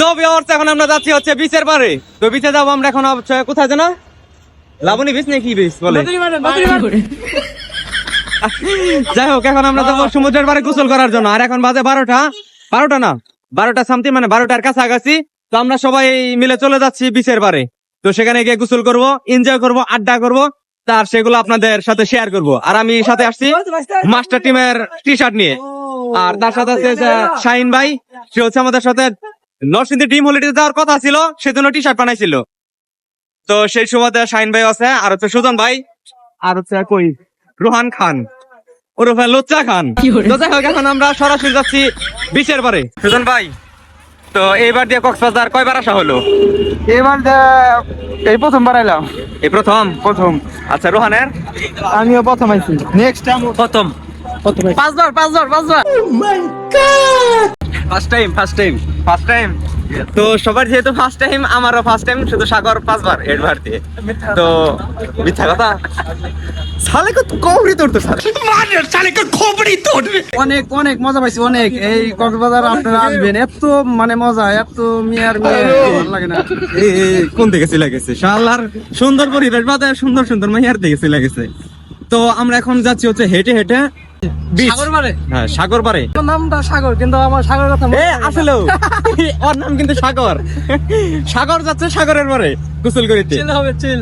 তো ভিউয়ার্স এখন আমরা যাচ্ছি হচ্ছে বিচের পারে। তো বিচে যাব আমরা এখন কোথায় জানা লাবণী বিচ নাকি বিচ বলে? যাই হোক এখন আমরা যাব সমুদ্রের পারে গোসল করার জন্য। আর এখন বাজে বারোটা। বারোটা না? বারোটা সামথিং মানে বারোটার কাছাকাছি। তো আমরা সবাই মিলে চলে যাচ্ছি বিচের পারে তো সেখানে গিয়ে গোসল করব এনজয় করব আড্ডা করব। তার সেগুলো আপনাদের সাথে শেয়ার করব। আর আমি সাথে আসছি মাস্টার টিমের টি শার্ট নিয়ে। আর তার সাথে আছে শাহিন ভাই সে হচ্ছে আমাদের সাথে নরসিংদী টিম হলিডে যাওয়ার কথা ছিল সেজন্য টি শার্ট বানাইছিল। তো সেই সুবাদে শাহিন ভাই আছে আর হচ্ছে সুজন ভাই আর হচ্ছে কই? রোহান খান। ওরফে লুচ্চা খান। তো যাই হোক এখন আমরা সরাসরি যাচ্ছি বিচের পারে। সুজন ভাই তো এইবার দিয়ে কক্সবাজার কয়বার আসা হলো? এবার এই প্রথমবার এলাম। এই প্রথম? প্রথম। আচ্ছা রোহানের? আমিও প্রথম আইছি। নেক্সট টাইম প্রথম প্রথম। পাঁচবার পাঁচবার পাঁচবার। First time first time first time তো সবার যেহেতু ফার্স্ট টাইম আমারও ফার্স্ট টাইম শুধু সাগর পাঁচবার এডবার দিয়ে। তো মিথ্যা কথা? সালে কত তো সালে অনেক অনেক মজা পাইছি অনেক। এই কক্সবাজার আপনারা আসবেন এত মানে মজা এত মিয়ার মিয়া ভালো লাগে না। এই, কোন দিকে চলে গেছে? শালার সুন্দর পরিবেশ বাদে সুন্দর সুন্দর মাইয়ার দিকে চলে গেছে। তো আমরা এখন যাচ্ছি হচ্ছে হেঁটে হেঁটে beach। হ্যাঁ সাগর পারে নামটা সাগর কিন্তু আমার সাগর কথা এ হয় ওর নাম কিন্তু সাগর। সাগর যাচ্ছে সাগরের পরে গোসল করিতে। চিল হবে চিল।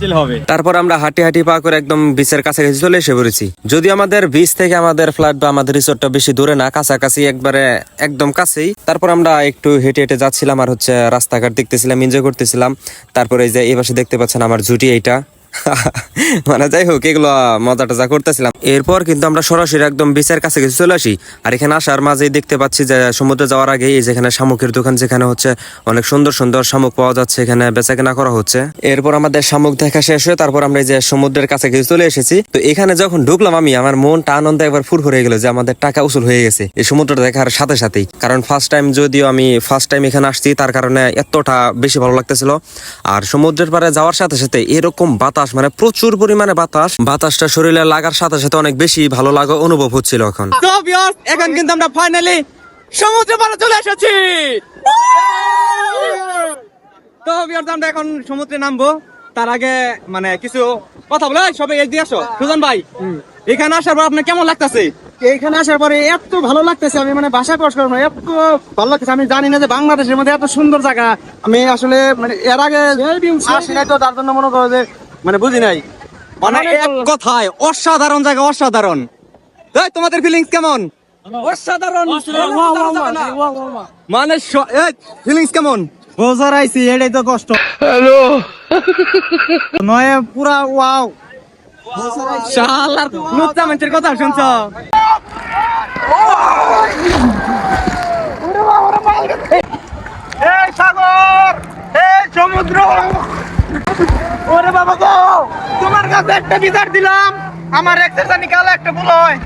চিল হবে। তারপর আমরা হাঁটি হাঁটি পা করে একদম বিচের কাছাকাছি চলে এসে পড়েছি। যদি আমাদের বিচ থেকে আমাদের ফ্ল্যাট বা আমাদের রিসোর্টটা বেশি দূরে না কাছাকাছি একবারে একদম কাছেই তারপর আমরা একটু হেঁটে হেঁটে যাচ্ছিলাম আর হচ্ছে রাস্তাঘাট দেখতেছিলাম এনজয় করতেছিলাম। তারপরে এই যে এই পাশে দেখতে পাচ্ছেন আমার জুটি এইটা। মানে যাই হোক, এগুলো মজা টজা করতেছিলাম। এরপর কিন্তু আমরা সরাসরি একদম বিচের কাছে কাছে চলে আসি। আর এখানে আসার মাঝেই দেখতে পাচ্ছি যে সমুদ্রে যাওয়ার আগে এই যেখানে শামুকের দোকান, যেখানে হচ্ছে অনেক সুন্দর সুন্দর শামুক পাওয়া যাচ্ছে, এখানে বেচা কেনা করা হচ্ছে। এরপর আমাদের শামুক দেখা শেষ হয়ে তারপর আমরা এই যে সমুদ্রের কাছে কাছে চলে এসেছি। তো এখানে যখন ঢুকলাম আমি, আমার মনটা আনন্দে একবার ফুর হয়ে গেল যে আমাদের টাকা উসুল হয়ে গেছে। এই সমুদ্রটা দেখার সাথে সাথেই। কারণ ফার্স্ট টাইম যদিও আমি ফার্স্ট টাইম এখানে আসছি, তার কারণে এতটা বেশি ভালো লাগতেছিল। আর সমুদ্রের পাড়ে যাওয়ার সাথে সাথে এরকম বাতাস মানে প্রচুর পরিমাণে বাতাস। বাতাসটা শরীরে লাগার সাথে সাথে অনেক বেশি ভালো লাগা অনুভব হচ্ছিল এখন। এখন কিন্তু আমরা ফাইনালি সমুদ্র পাড়ে চলে এসেছি। তো আমরা এখন সমুদ্রে নামবো। তার আগে মানে কিছু কথা বলে এই, সবাই আসো। সুজন ভাই এখানে আসার পর আপনার কেমন লাগতেছে? এইখানে আসার পরে এত ভালো লাগতেছে আমি মানে ভাষা প্রকাশ করব না, এত ভালো লাগতেছে। আমি জানি না যে বাংলাদেশের মধ্যে এত সুন্দর জায়গা। আমি আসলে মানে এর আগে আসি নাই তো তার জন্য মনে করো যে মানে বুঝি নাই? মানে এক কথায় অসাধারণ জায়গা অসাধারণ। এই, তোমাদের ফিলিংস কেমন? অসাধারণ। মানে ফিলিংস কেমন? বছর আইছি এটাই তো কষ্ট। হ্যালো। নয় পুরা ওয়াও। শালার কথা শুনছ? এই সাগর এই সমুদ্র। কাছে একটা বিচার দিলাম। আমার একটা ভুল হয়।